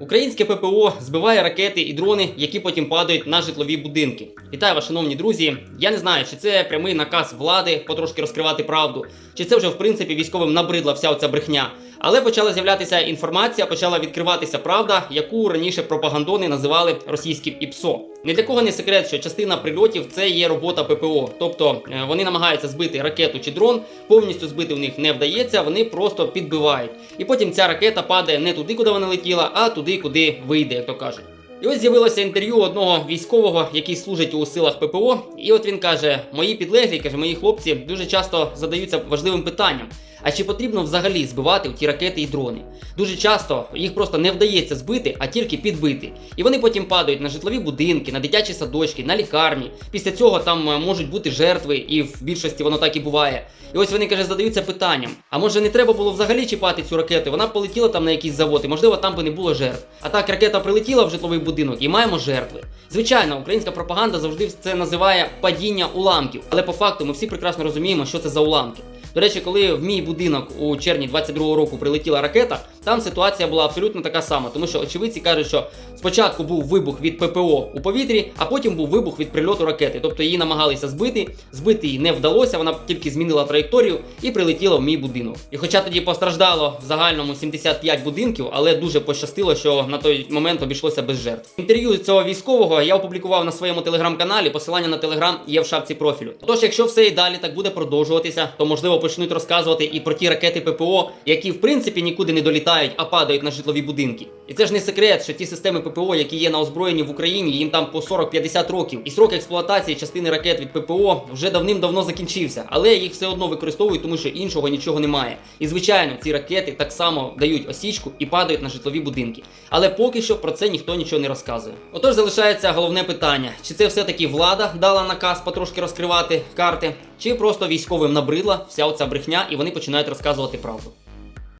Українське ППО збиває ракети і дрони, які потім падають на житлові будинки. Вітаю вас, шановні друзі. Я не знаю, чи це прямий наказ влади потрошки розкривати правду, чи це вже в принципі військовим набридла вся оця брехня. Але почала з'являтися інформація, почала відкриватися правда, яку раніше пропагандони називали російським ІПСО. Ні для кого не секрет, що частина прильотів це є робота ППО. Тобто е, вони намагаються збити ракету чи дрон, повністю збити в них не вдається, вони просто підбивають. І потім ця ракета падає не туди, куди вона летіла, а туди, куди вийде, як то кажуть. І ось з'явилося інтерв'ю одного військового, який служить у силах ППО. І от він каже: мої підлеглі, каже, мої хлопці дуже часто задаються важливим питанням. А чи потрібно взагалі збивати ті ракети і дрони? Дуже часто їх просто не вдається збити, а тільки підбити. І вони потім падають на житлові будинки, на дитячі садочки, на лікарні. Після цього там е, можуть бути жертви, і в більшості воно так і буває. І ось вони каже, задаються питанням: а може не треба було взагалі чіпати цю ракету? Вона б полетіла там на якийсь завод, і можливо там би не було жертв. А так ракета прилетіла в житловий будинок і маємо жертви. Звичайно, українська пропаганда завжди це називає падіння уламків, але по факту ми всі прекрасно розуміємо, що це за уламки. До речі, коли в мій будинок у червні 22-го року прилетіла ракета, там ситуація була абсолютно така сама, тому що очевидці кажуть, що спочатку був вибух від ППО у повітрі, а потім був вибух від прильоту ракети. Тобто її намагалися збити, збити її не вдалося, вона тільки змінила траєкторію і прилетіла в мій будинок. І хоча тоді постраждало в загальному 75 будинків, але дуже пощастило, що на той момент обійшлося без жертв. Інтерв'ю цього військового я опублікував на своєму телеграм-каналі. Посилання на телеграм є в шапці профілю. Тож, якщо все і далі так буде продовжуватися, то можливо почнуть розказувати і про ті ракети ППО, які в принципі нікуди не долітають, а падають на житлові будинки. І це ж не секрет, що ті системи ППО, які є на озброєнні в Україні, їм там по 40-50 років. І срок експлуатації частини ракет від ППО вже давним-давно закінчився, але їх все одно використовують, тому що іншого нічого немає. І звичайно, ці ракети так само дають осічку і падають на житлові будинки. Але поки що про це ніхто нічого не розказує. Отож залишається головне питання: чи це все-таки влада дала наказ потрошки розкривати карти, чи просто військовим набридла вся оця брехня, і вони починають розказувати правду.